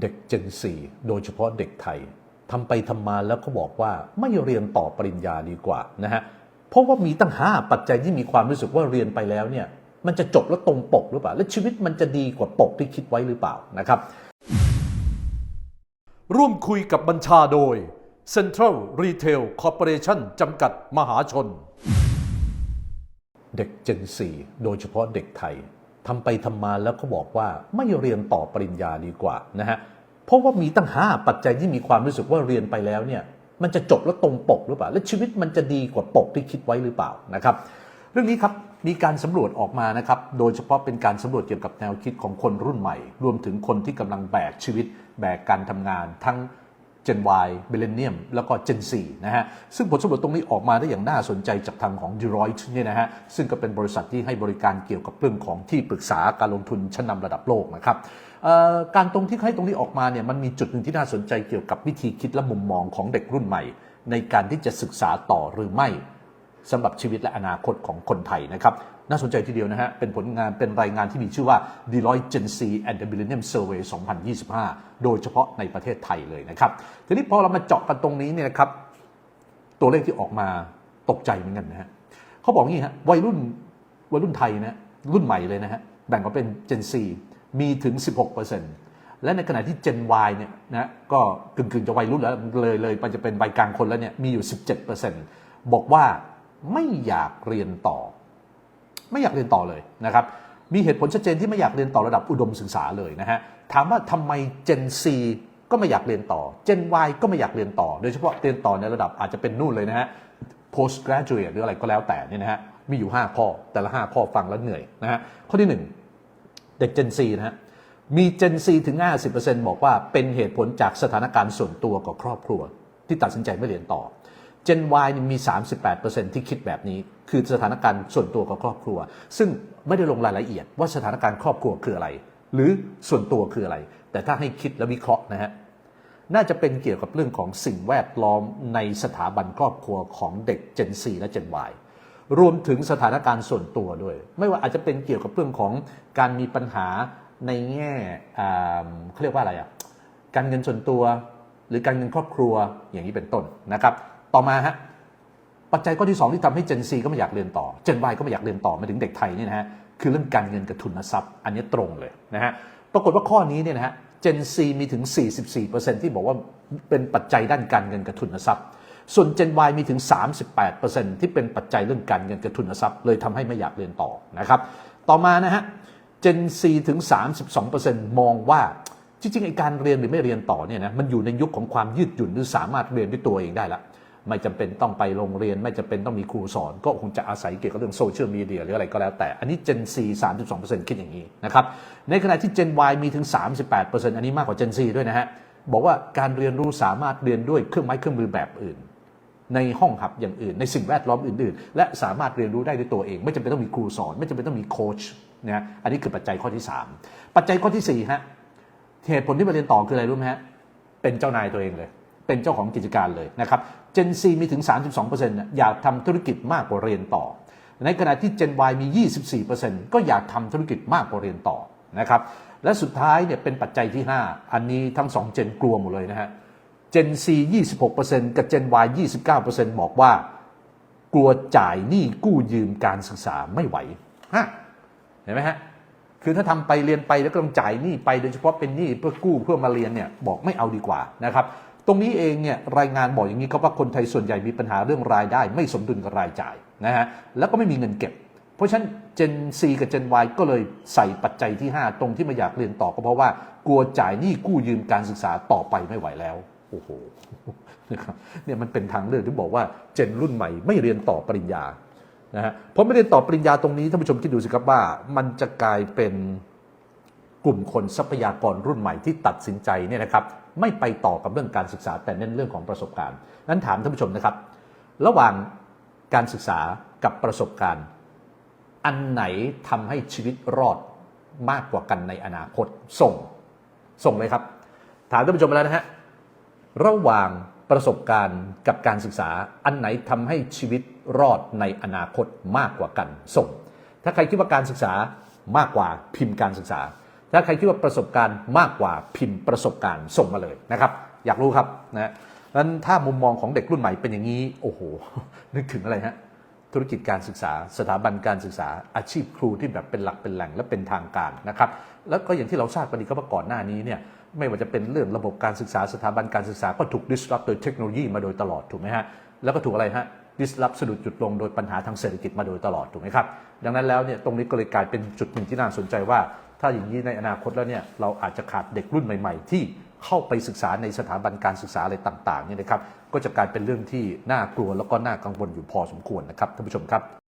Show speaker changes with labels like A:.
A: เด็ก Gen 4โดยเฉพาะเด็กไทยทำไปทำมาแล้วก็บอกว่าไม่เรียนต่อปริญญาดีกว่านะฮะเพราะว่ามีตั้งห้าปัจจัยที่มีความรู้สึกว่าเรียนไปแล้วเนี่ยมันจะจบแล้วตรงปกหรือเปล่า และชีวิตมันจะดีกว่าปกที่คิดไว้หรือเปล่านะครับ
B: ร่วมคุยกับบัญชาโดย Central Retail Corporation จำกัดมหาชน
A: เด็ก Gen 4โดยเฉพาะเด็กไทย ทำไปทำมาแล้วก็บอกว่าไม่เรียนต่อปริญญาดีกว่านะฮะเพราะว่ามีตั้งห้าปัจจัยที่มีความรู้สึกว่าเรียนไปแล้วเนี่ยมันจะจบแล้วตรงปกหรือเปล่า และชีวิตมันจะดีกว่าปกที่คิดไว้หรือเปล่านะครับ เรื่องนี้ครับมีการสำรวจออกมานะครับ โดยเฉพาะเป็นการสำรวจเกี่ยวกับแนวคิดของคนรุ่นใหม่ รวมถึงคนที่กำลังแบกชีวิต แบกการทำงานทั้ง Gen Y Millennium แล้วก็ Gen 4นะฮะซึ่งผลสำรวจตรงนี้ออกมาได้อย่างน่าสนใจจากทางของ Deloitte เนี่ยนะฮะซึ่งก็เป็นบริษัทที่ให้บริการเกี่ยวกับเรื่องของที่ปรึกษาการลงทุนชั้นนำระดับโลกนะครับการตรงที่ให้ตรงนี้ออกมาเนี่ยมันมีจุดหนึ่งที่น่าสนใจเกี่ยวกับวิธีคิดและมุมมองของเด็กรุ่นใหม่ ในการที่จะศึกษาต่อหรือไม่สำหรับชีวิตและอนาคตของคนไทยนะครับ น่าสนใจทีเดียวนะฮะ เป็นผลงานเป็นรายงานที่มีชื่อว่า Deloitte Gen Z and the Millennium Survey 2025 โดยเฉพาะในประเทศไทยเลยนะครับ ทีนี้พอเรามาเจาะกันตรงนี้เนี่ยนะครับ ตัวเลขที่ออกมาตกใจเหมือนกันนะฮะเขาบอกงี้ฮะวัยรุ่นวัยรุ่นไทยนะรุ่นใหม่เลยนะฮะ แบ่งออกเป็น Gen Z มีถึง 16%และในขณะที่ Gen Y เนี่ยนะก็กึ่งๆจะวัยรุ่นแล้วเลยเลยมันจะเป็นวัยกลางคนแล้วเนี่ยมีอยู่ 17%บอกว่าไม่อยากเรียนต่อ ไม่อยากเรียนต่อเลยนะครับมีเหตุผลชัดเจนที่ไม่อยากเรียนต่อระดับอุดมศึกษาเลยนะฮะถามว่าทำไม Gen C ก็ไม่อยากเรียนต่อ Gen Y ก็ไม่อยากเรียนต่อ โดยเฉพาะเรียนต่อในระดับอาจจะเป็นนู่นเลยนะฮะ postgraduate หรืออะไรก็แล้วแต่เนี่ยนะฮะมีอยู่ 5 ข้อแต่ละ 5 ข้อฟังแล้วเหนื่อยนะฮะข้อที่ 1 เด็ก Gen C นะฮะมี Gen C ถึง 50%บอกว่าเป็นเหตุผลจากสถานการณ์ส่วนตัวกับครอบครัว ที่ตัดสินใจไม่เรียนต่อ Gen Y นี่มี 38%ที่คิดแบบนี้ คือสถานการณ์ส่วนตัวกับครอบครัว ซึ่งไม่ได้ลงรายละเอียดว่าสถานการณ์ครอบครัวคืออะไร หรือส่วนตัวคืออะไร แต่ถ้าให้คิดและวิเคราะห์นะฮะน่าจะเป็นเกี่ยวกับเรื่องของสิ่งแวดล้อมในสถาบันครอบครัวของเด็ก Gen 4และ Gen Y รวมถึงสถานการณ์ส่วนตัวด้วย ไม่ว่าอาจจะเป็นเกี่ยวกับเรื่องของการมีปัญหาในแง่เขาเรียกว่าอะไรอะการเงินส่วนตัว หรือการเงินครอบครัวอย่างนี้เป็นต้นนะครับ ต่อมาฮะ ปัจจัยข้อที่ 2 ที่ทำให้ Gen C ก็ไม่อยากเรียนต่อ Gen Y ก็ไม่อยากเรียนต่อมาถึงเด็กไทยเนี่ยนะฮะคือเรื่องการเงินกับทุนทรัพย์ อันนี้ตรงเลยนะฮะปรากฏว่าข้อนี้เนี่ยนะฮะ Gen C มีถึง 44%ที่บอกว่าเป็นปัจจัยด้านการเงินกับทุนทรัพย์ ส่วน Gen Y มีถึง 38%ที่เป็นปัจจัยเรื่องการเงินกับทุนทรัพย์ เลยทำให้ไม่อยากเรียนต่อนะครับต่อมานะฮะ Gen C ถึง 32%มองว่าจริงๆไอการเรียนหรือไม่เรียนต่อเนี่ยนะมันอยู่ในยุคของความยืดหยุ่นหรือสามารถเรียนด้วยตัวเองได้ละ ไม่จำเป็นต้องไปโรงเรียน ไม่จำเป็นต้องมีครูสอน ก็คงจะอาศัยเกี่ยวกับเรื่องโซเชียลมีเดียหรืออะไรก็แล้วแต่ อันนี้ Gen C 32%คิดอย่างนี้นะครับ ในขณะที่ Gen Y มีถึง 38%อันนี้มากกว่า Gen C ด้วยนะฮะ บอกว่าการเรียนรู้สามารถเรียนด้วยเครื่องไม้เครื่องมือแบบอื่น ในห้องหับอย่างอื่น ในสิ่งแวดล้อมอื่น ๆ และสามารถเรียนรู้ได้ด้วยตัวเอง ไม่จำเป็นต้องมีครูสอน ไม่จำเป็นต้องมีโค้ชนะฮะอันนี้คือปัจจัยข้อที่ 3 ปัจจัยข้อที่4ฮะเหตุผลที่มาเรียนต่อคืออะไรรู้ไหมฮะเป็นเจ้านายตัวเองเลย เป็นเจ้าของกิจการเลยนะครับ Gen C มีถึง 32%นะอยากทำธุรกิจมากกว่าเรียนต่อ ในขณะที่ Gen Y มี 24%ก็อยากทำธุรกิจมากกว่าเรียนต่อนะครับและสุดท้ายเนี่ยเป็นปัจจัยที่ 5 อันนี้ทั้ง2 Gen กลัวหมดเลยนะฮะ Gen C 26%กับ Gen Y 29%บอกว่า กลัวจ่ายหนี้กู้ยืมการศึกษาไม่ไหวฮะเห็นไหมฮะคือถ้าทำไปเรียนไปแล้วก็ต้องจ่ายหนี้ไปโดยเฉพาะเป็นหนี้เพื่อกู้เพื่อมาเรียนเนี่ยบอกไม่เอาดีกว่านะครับ ตรงนี้เองเนี่ยรายงานบอกอย่างนี้ครับว่าคนไทยส่วนใหญ่มีปัญหาเรื่องรายได้ ไม่สมดุลกับรายจ่ายนะฮะแล้วก็ไม่มีเงินเก็บ เพราะฉะนั้น Gen C กับ Gen Y ก็เลยใส่ปัจจัยที่ 5 ตรงที่ไม่อยากเรียนต่อก็เพราะว่ากลัวจ่ายหนี้กู้ยืมการศึกษาต่อไปไม่ไหวแล้วโอ้โหนะครับเนี่ยมันเป็นทางเลือกที่บอกว่าเจนรุ่นใหม่ไม่เรียนต่อปริญญานะฮะเพราะไม่ได้ต่อปริญญาตรงนี้ท่านผู้ชมคิดดูสิครับว่า มันจะกลายเป็นกลุ่มคนทรัพยากรรุ่นใหม่ที่ตัดสินใจเนี่ยนะครับ ไม่ไปต่อกับเรื่องการศึกษาแต่เน้นเรื่องของประสบการณ์ นั้นถามท่านผู้ชมนะครับ ระหว่างการศึกษากับประสบการณ์ อันไหนทำให้ชีวิตรอดมากกว่ากันในอนาคตส่ง ส่งเลยครับ ถามท่านผู้ชมมาแล้วนะฮะระหว่างประสบการณ์กับการศึกษาอันไหนทำให้ชีวิตรอดในอนาคตมากกว่ากันส่ง ถ้าใครคิดว่าการศึกษามากกว่าพิมพ์การศึกษา ถ้าใครคิดว่าประสบการณ์มากกว่าพิมพ์ประสบการณ์ส่งมาเลยนะครับ อยากรู้ครับนะนั้นถ้ามุมมองของเด็กรุ่นใหม่เป็นอย่างนี้ โอ้โห นึกถึงอะไรฮะธุรกิจการศึกษา สถาบันการศึกษาอาชีพครูที่แบบเป็นหลักเป็นแหล่งและเป็นทางการนะครับ แล้วก็อย่างที่เราทราบกันดีก็ว่าก่อนหน้านี้เนี่ยไม่ว่าจะเป็นเรื่องระบบการศึกษาสถาบันการศึกษาก็ถูก disrupt โดยเทคโนโลยีมาโดยตลอดถูกไหมฮะแล้วก็ถูกอะไรฮะ disrupt สะดุดจุดลงโดยปัญหาทางเศรษฐกิจมาโดยตลอดถูกไหมครับดังนั้นแล้วเนี่ยตรงนี้ก็เลยกลายเป็นจุดหนึ่งที่น่าสนใจว่า ถ้าอย่างนี้ในอนาคตแล้วเนี่ยเราอาจจะขาดเด็กรุ่นใหม่ ๆ ที่เข้าไปศึกษาในสถาบันการศึกษาอะไรต่างๆเนี่ยนะครับก็จะกลายเป็นเรื่องที่น่ากลัวแล้วก็น่ากังวลอยู่พอสมควรนะครับท่านผู้ชมครับ